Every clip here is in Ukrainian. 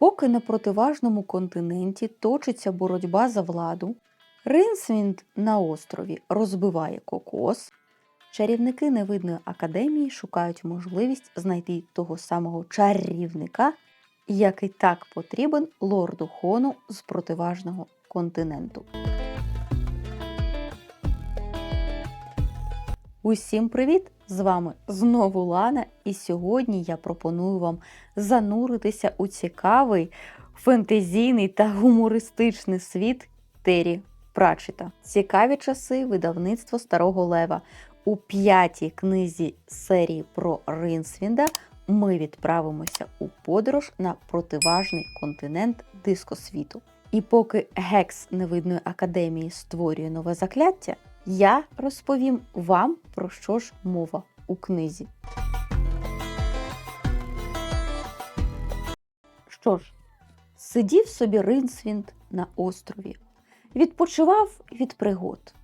Поки на противажному континенті точиться боротьба за владу, Ринсвінд на острові розбиває кокос, чарівники невидної академії шукають можливість знайти того самого чарівника, який так потрібен лорду Хону з противажного континенту. Усім привіт! З вами знову Лана, і сьогодні я пропоную вам зануритися у цікавий фентезійний та гумористичний світ Террі Прачета. Цікаві часи видавництво Старого Лева. У п'ятій книзі серії про Ринсвінда ми відправимося у подорож на противажний континент дискосвіту. І поки Гекс невидної академії створює нове закляття, я розповім вам про що ж мова у книзі. Що ж, сидів собі Ринсвінд на острові, відпочивав від пригод.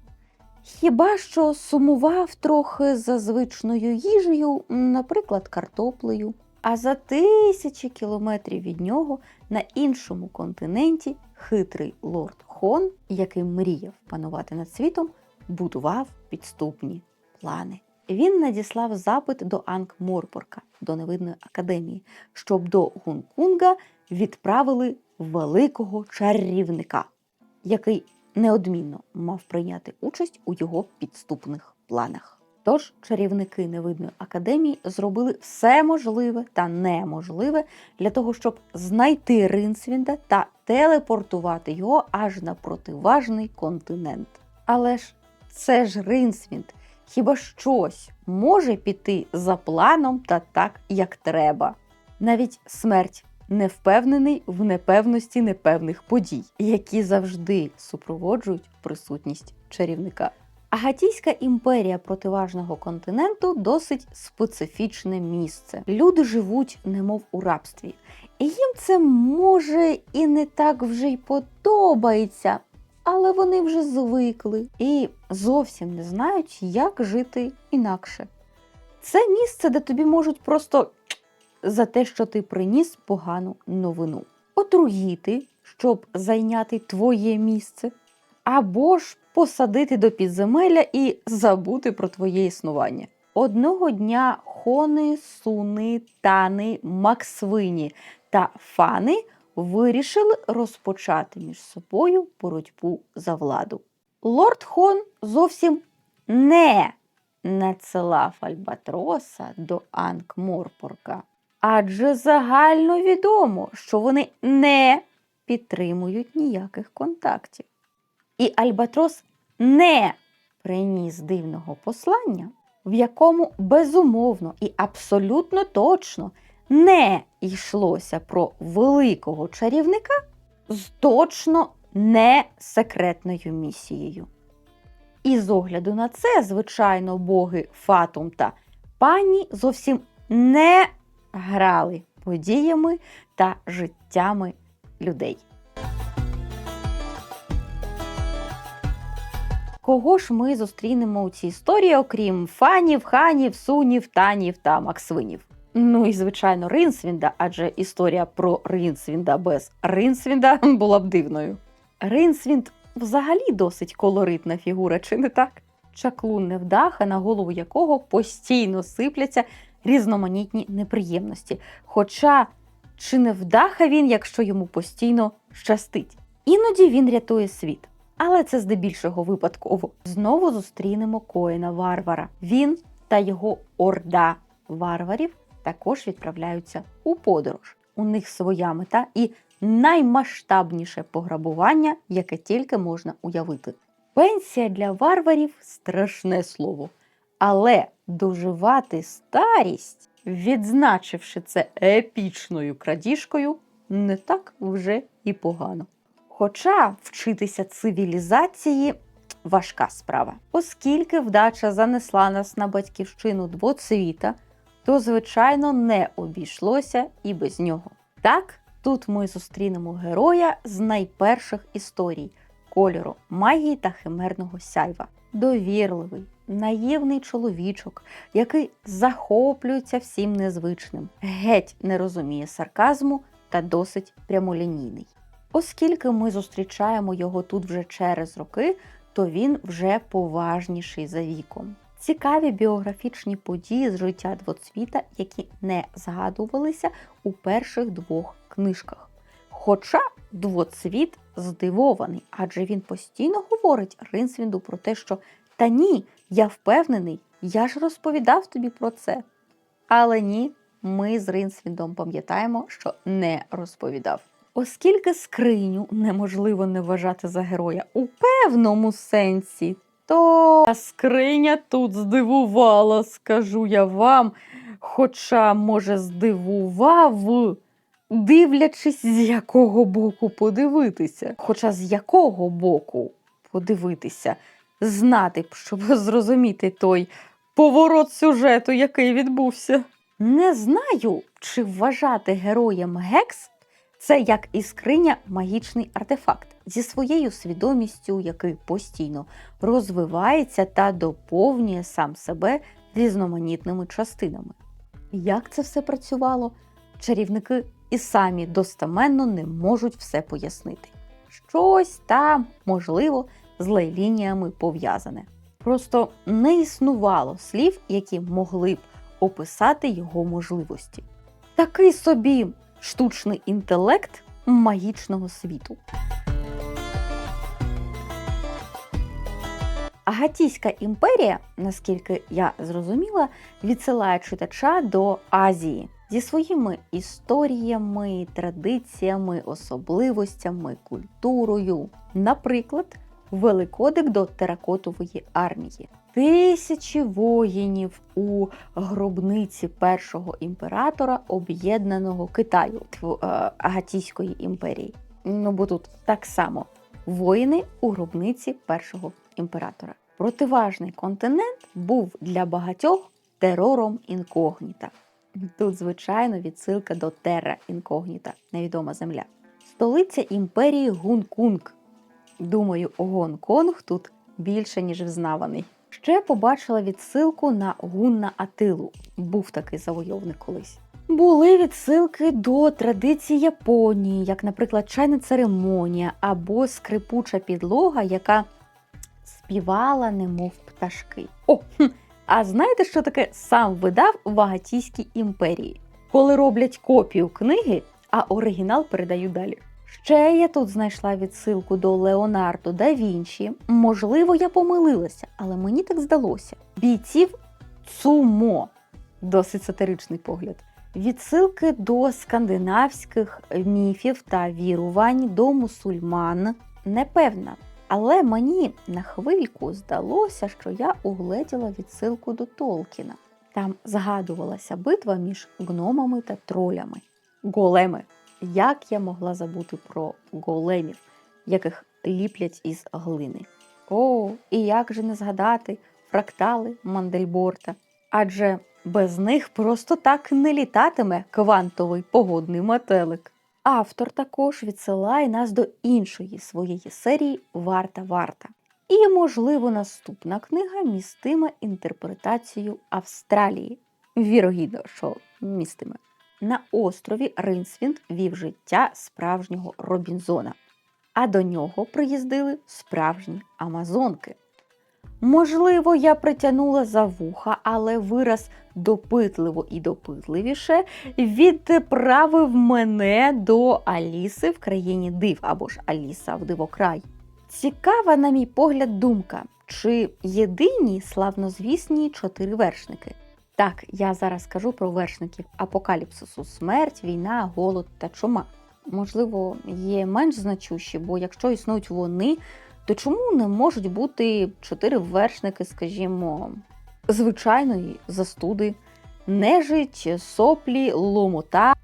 Хіба що сумував трохи за звичною їжею, наприклад, картоплею. А за тисячі кілометрів від нього на іншому континенті хитрий лорд Хон, який мріяв панувати над світом, будував підступні плани. Він надіслав запит до Анк-Морпорка, до невидної академії, щоб до Гункунга відправили великого чарівника, який неодмінно мав прийняти участь у його підступних планах. Тож чарівники невидної академії зробили все можливе та неможливе для того, щоб знайти Ринсвінда та телепортувати його аж на противажний континент. Але ж це ж Ринсвінд. Хіба щось може піти за планом та так, як треба? Навіть смерть не впевнений в непевності непевних подій, які завжди супроводжують присутність чарівника. Агатійська імперія противажного континенту досить специфічне місце. Люди живуть, немов у рабстві, і їм це може і не так вже й подобається, але вони вже звикли і зовсім не знають, як жити інакше. Це місце, де тобі можуть просто за те, що ти приніс погану новину. Отруїти, щоб зайняти твоє місце, або ж посадити до підземелля і забути про твоє існування. Одного дня хони, суни, тани, максвині та фани вирішили розпочати між собою боротьбу за владу. Лорд Хон зовсім не надсилав Альбатроса до Анкморпорка, адже загально відомо, що вони не підтримують ніяких контактів. І Альбатрос не приніс дивного послання, в якому безумовно і абсолютно точно не йшлося про великого чарівника з точно не секретною місією. І з огляду на це, звичайно, боги Фатум та пані зовсім не грали подіями та життями людей. Кого ж ми зустрінемо у цій історії, окрім фанів, ханів, сунів, танів та максвинів? Ну і звичайно, Ринсвінда, адже історія про Ринсвінда без Ринсвінда була б дивною. Ринсвінд взагалі досить колоритна фігура, чи не так? Чаклун невдаха, на голову якого постійно сипляться різноманітні неприємності. Хоча чи не вдаха він, якщо йому постійно щастить? Іноді він рятує світ. Але це здебільшого випадково. Знову зустрінемо коїна варвара. Він та його орда варварів також відправляються у подорож. У них своя мета і наймасштабніше пограбування, яке тільки можна уявити. Пенсія для варварів страшне слово. Але доживати старість, відзначивши це епічною крадіжкою, не так вже і погано. Хоча вчитися цивілізації важка справа, оскільки вдача занесла нас на батьківщину двоцвіта, то, звичайно, не обійшлося і без нього. Так, тут ми зустрінемо героя з найперших історій кольору магії та химерного сяйва. Довірливий, наївний чоловічок, який захоплюється всім незвичним, геть не розуміє сарказму та досить прямолінійний. Оскільки ми зустрічаємо його тут вже через роки, то він вже поважніший за віком. Цікаві біографічні події з життя двоцвіта, які не згадувалися у перших двох книжках. Хоча двоцвіт здивований, адже він постійно говорить Ринсвінду про те, що та ні, я впевнений, я ж розповідав тобі про це. Але ні, ми з Ринсвіндом пам'ятаємо, що не розповідав. Оскільки скриню неможливо не вважати за героя у певному сенсі, то скриня тут здивувала, скажу я вам. Хоча, може, здивував, дивлячись, з якого боку подивитися. Хоча з якого боку подивитися, знати б, щоб зрозуміти той поворот сюжету, який відбувся. Не знаю, чи вважати героєм Гекс це як і скриня магічний артефакт зі своєю свідомістю, який постійно розвивається та доповнює сам себе різноманітними частинами. Як це все працювало? Чарівники і самі достеменно не можуть все пояснити. Щось там, можливо, з лейлініями пов'язане. Просто не існувало слів, які могли б описати його можливості. Такий собі штучний інтелект магічного світу. Агатійська імперія, наскільки я зрозуміла, відсилає читача до Азії зі своїми історіями, традиціями, особливостями, культурою. Наприклад, Великодик до теракотової армії. Тисячі воїнів у гробниці першого імператора об'єднаного Китаю тьфу, е, Агатійської імперії. Ну бо тут так само воїни у гробниці першого імператора. Противажний континент був для багатьох терором інкогніта. Тут, звичайно, відсилка до Терра інкогніта, невідома земля. Столиця імперії Гункунг. Думаю, Гонконг тут більше, ніж взнаваний. Ще побачила відсилку на Гунна Атилу. Був такий завойовник колись. Були відсилки до традицій Японії, як, наприклад, чайна церемонія або скрипуча підлога, яка співала, немов пташки. О, а знаєте, що таке сам видав в Агатійській імперії? Коли роблять копію книги, а оригінал передають далі. Ще я тут знайшла відсилку до Леонардо да Вінчі. Можливо, я помилилася, але мені так здалося. Бійців Цумо. Досить сатиричний погляд. Відсилки до скандинавських міфів та вірувань до мусульман. Непевна. Але мені на хвильку здалося, що я угледіла відсилку до Толкіна. Там згадувалася битва між гномами та тролями. Големи. Як я могла забути про големів, яких ліплять із глини? О, і як же не згадати фрактали Мандельборта? Адже без них просто так не літатиме квантовий погодний метелик. Автор також відсилає нас до іншої своєї серії Варта Варта. І, можливо, наступна книга містиме інтерпретацію Австралії. Вірогідно, що містиме. На острові Ринсвінд вів життя справжнього Робінзона, а до нього приїздили справжні амазонки. Можливо, я притягнула за вуха, але вираз допитливо і допитливіше відправив мене до Аліси в країні див або ж Аліса в дивокрай. Цікава, на мій погляд, думка, чи єдині славнозвісні чотири вершники. Так, я зараз кажу про вершників апокаліпсису: смерть, війна, голод та чума. Можливо, є менш значущі, бо якщо існують вони, то чому не можуть бути чотири вершники, скажімо, звичайної застуди, нежить, соплі, ломота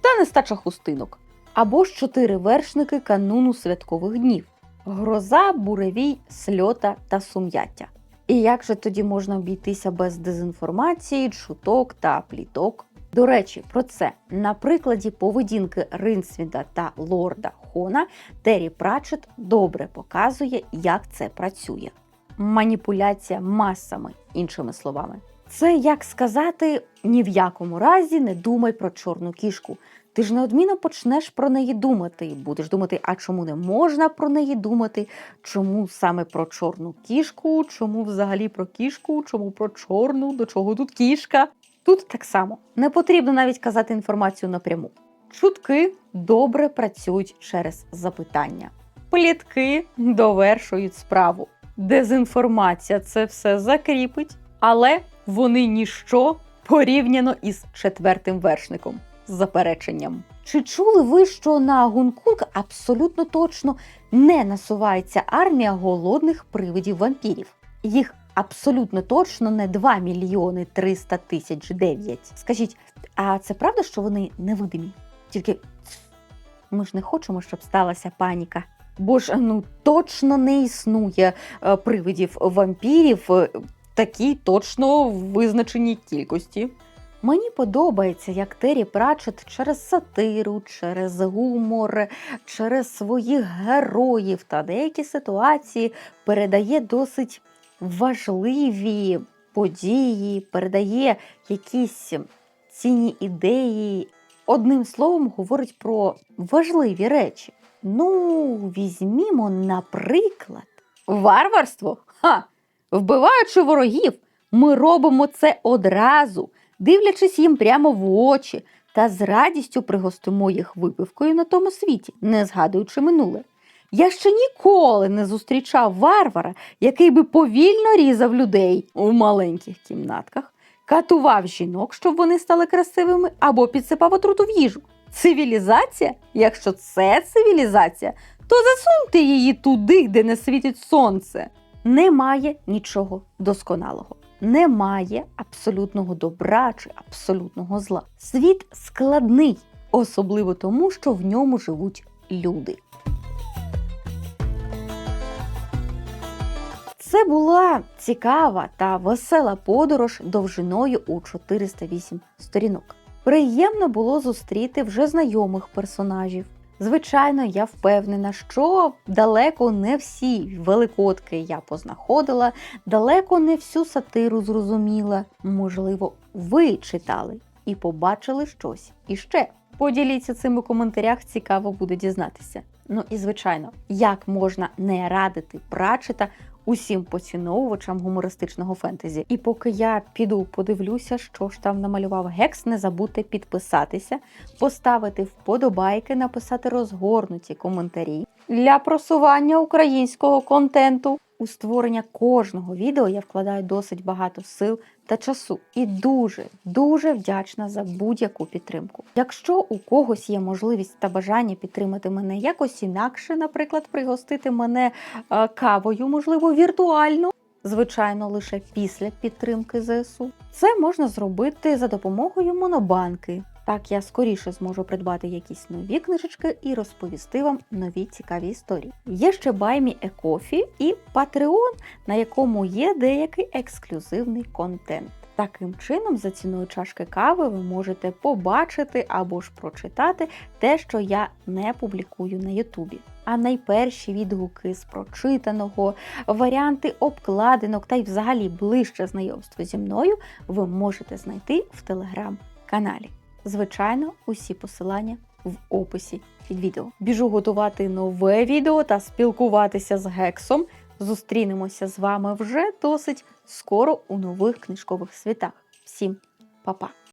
та нестача хустинок? Або ж чотири вершники кануну святкових днів: гроза, буревій, сльота та сум'яття. І як же тоді можна обійтися без дезінформації, чуток та пліток? До речі, про це на прикладі поведінки Ринсвінда та лорда Хона Террі Пратчет добре показує, як це працює. Маніпуляція масами, іншими словами. Це як сказати ні в якому разі не думай про чорну кішку. Ти ж неодмінно почнеш про неї думати. Будеш думати, а чому не можна про неї думати? Чому саме про чорну кішку? Чому взагалі про кішку? Чому про чорну? До чого тут кішка? Тут так само не потрібно навіть казати інформацію напряму. Чутки добре працюють через запитання. Плітки довершують справу. Дезінформація це все закріпить, але вони ніщо порівняно із четвертим вершником з запереченням. Чи чули ви, що на Гункунг абсолютно точно не насувається армія голодних привидів вампірів? Їх абсолютно точно не 2 мільйони 300 тисяч 9. Скажіть, а це правда, що вони невидимі? Тільки ми ж не хочемо, щоб сталася паніка. Бо ж ну точно не існує е, привидів вампірів е, такій точно визначеній кількості. Мені подобається, як Террі Пратчет через сатиру, через гумор, через своїх героїв та деякі ситуації передає досить важливі події, передає якісь цінні ідеї. Одним словом, говорить про важливі речі. Ну, візьмімо, наприклад, варварство. Ха! Вбиваючи ворогів, ми робимо це одразу, дивлячись їм прямо в очі та з радістю пригостимо їх випивкою на тому світі, не згадуючи минуле. Я ще ніколи не зустрічав варвара, який би повільно різав людей у маленьких кімнатках, катував жінок, щоб вони стали красивими, або підсипав отруту в їжу. Цивілізація? Якщо це цивілізація, то засуньте її туди, де не світить сонце. Немає нічого досконалого. Немає абсолютного добра чи абсолютного зла. Світ складний, особливо тому, що в ньому живуть люди. Це була цікава та весела подорож довжиною у 408 сторінок. Приємно було зустріти вже знайомих персонажів. Звичайно, я впевнена, що далеко не всі великодки я познаходила, далеко не всю сатиру зрозуміла. Можливо, ви читали і побачили щось іще. Поділіться цим у коментарях, цікаво буде дізнатися. Ну і звичайно, як можна не радити прачета усім поціновувачам гумористичного фентезі. І поки я піду подивлюся, що ж там намалював Гекс, не забудьте підписатися, поставити вподобайки, написати розгорнуті коментарі для просування українського контенту. У створення кожного відео я вкладаю досить багато сил та часу і дуже дуже вдячна за будь-яку підтримку. Якщо у когось є можливість та бажання підтримати мене якось інакше, наприклад, пригостити мене е, кавою, можливо, віртуально. Звичайно, лише після підтримки ЗСУ. Це можна зробити за допомогою монобанки. Так я скоріше зможу придбати якісь нові книжечки і розповісти вам нові цікаві історії. Є ще Баймі Екофі і Patreon, на якому є деякий ексклюзивний контент. Таким чином, за ціною чашки кави, ви можете побачити або ж прочитати те, що я не публікую на Ютубі. А найперші відгуки з прочитаного, варіанти обкладинок та й взагалі ближче знайомство зі мною ви можете знайти в телеграм-каналі. Звичайно, усі посилання в описі під відео. Біжу готувати нове відео та спілкуватися з Гексом. Зустрінемося з вами вже досить скоро у нових книжкових світах. Всім па-па!